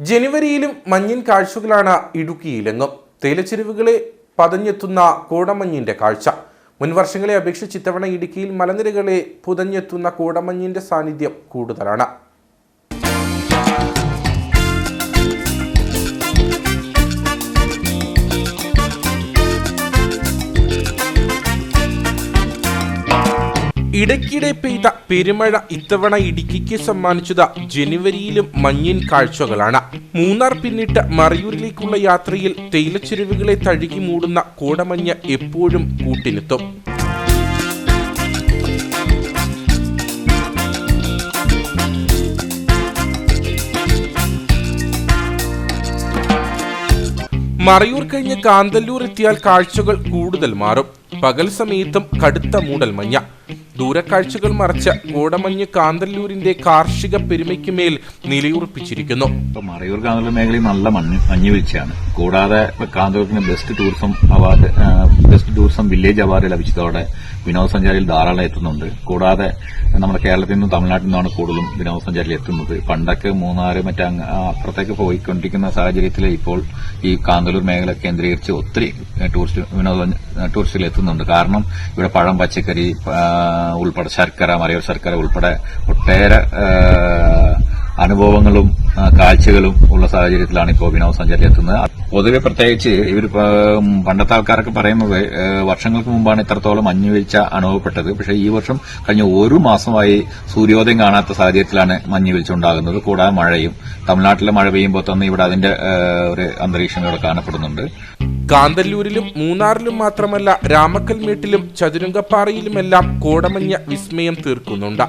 ജനുവരിയിലും മഞ്ഞിൻ കാഴ്ചകളാണ് ഇടുക്കിയിലെങ്ങും തേയിലച്ചെരുവുകളെ പതഞ്ഞെത്തുന്ന കോടമഞ്ഞിന്റെ കാഴ്ച. മുൻവർഷങ്ങളെ അപേക്ഷിച്ച് ഇത്തവണ ഇടുക്കിയിൽ മലനിരകളെ പുതഞ്ഞെത്തുന്ന കോടമഞ്ഞിന്റെ സാന്നിധ്യം കൂടുതലാണ്. ഇടയ്ക്കിടെ പെയ്ത പെരുമഴ ഇത്തവണ ഇടുക്കിക്ക് സമ്മാനിച്ചത് ജനുവരിയിലും മഞ്ഞിൻ കാഴ്ചകളാണ്. മൂന്നാർ പിന്നിട്ട് മറയൂരിലേക്കുള്ള യാത്രയിൽ തേയിലച്ചെരുവുകളെ തഴുകി മൂടുന്ന കോടമഞ്ഞ് എപ്പോഴും കൂട്ടിനെത്തും മറയൂർ കഴിഞ്ഞ് കാന്തല്ലൂർ എത്തിയാൽ കാഴ്ചകൾ കൂടുതൽ മാറും. പകൽ സമയത്തും കടുത്ത മൂടൽ മഞ്ഞ ദൂരക്കാഴ്ചകൾ മറച്ച കോടമഞ്ഞ് കാന്തല്ലൂരിന്റെ കാർഷിക പെരുമയ്ക്കുമേൽ നിലയുറപ്പിച്ചിരിക്കുന്നു. മറയൂർ കാന്തല്ലൂർ മേഖലയിൽ നല്ല മഞ്ഞ് മഞ്ഞ് വീഴ്ചയാണ്. കൂടാതെ കാന്തല്ലൂരിന് best tourism award best tourism village award ലഭിച്ചതോടെ വിനോദസഞ്ചാരികൾ ധാരാളം എത്തുന്നുണ്ട്. കൂടാതെ നമ്മുടെ കേരളത്തിൽ നിന്നും തമിഴ്നാട്ടിൽ നിന്നാണ് കൂടുതലും വിനോദസഞ്ചാരികൾ എത്തുന്നത്. പണ്ടൊക്കെ മൂന്നാറ് മറ്റേ അപ്പുറത്തേക്ക് പോയിക്കൊണ്ടിരിക്കുന്ന സാഹചര്യത്തിൽ ഇപ്പോൾ ഈ കാന്തല്ലൂർ മേഖല കേന്ദ്രീകരിച്ച് ഒത്തിരി ടൂറിസ്റ്റ് വിനോദ ടൂറിസ്റ്റുകൾ എത്തുന്നുണ്ട്. കാരണം ഇവിടെ പഴം പച്ചക്കറി ഉൾപ്പെടെ ശർക്കര മറയൂർ ശർക്കര ഉൾപ്പെടെ ഒട്ടേറെ ആ, അനുഭവങ്ങളും കാഴ്ചകളും ഉള്ള സാഹചര്യത്തിലാണ് ഇപ്പോൾ വിനോദസഞ്ചാരി എത്തുന്നത്. പൊതുവെ പ്രത്യേകിച്ച് ഇവർ പണ്ടത്തെ ആൾക്കാരൊക്കെ പറയുന്നത് വർഷങ്ങൾക്ക് മുമ്പാണ് ഇത്രത്തോളം മഞ്ഞുവീഴ്ച അനുഭവപ്പെട്ടത്. പക്ഷേ ഈ വർഷം കഴിഞ്ഞ ഒരു മാസമായി സൂര്യോദയം കാണാത്ത സാഹചര്യത്തിലാണ് മഞ്ഞുവീഴ്ച ഉണ്ടാകുന്നത്. കൂടാതെ മഴയും തമിഴ്നാട്ടിലെ മഴ പെയ്യുമ്പോൾ തന്നെ ഇവിടെ അതിന്റെ ഒരു അന്തരീക്ഷം ഇവിടെ കാണപ്പെടുന്നുണ്ട്. കാന്തല്ലൂരിലും മൂന്നാറിലും മാത്രമല്ല രാമക്കൽമേട്ടിലും ചതുരംഗപ്പാറയിലുമെല്ലാം കോടമഞ്ഞ വിസ്മയം തീർക്കുന്നുണ്ട്.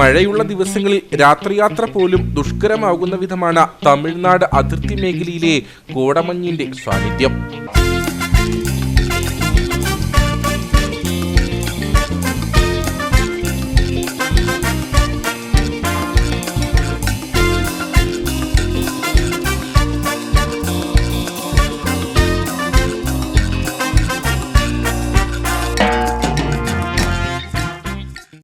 മഴയുള്ള ദിവസങ്ങളിൽ രാത്രിയാത്ര പോലും ദുഷ്കരമാകുന്ന വിധമാണ് തമിഴ്നാട് അതിർത്തി മേഖലയിലെ കോടമഞ്ഞിന്റെ സാന്നിധ്യം.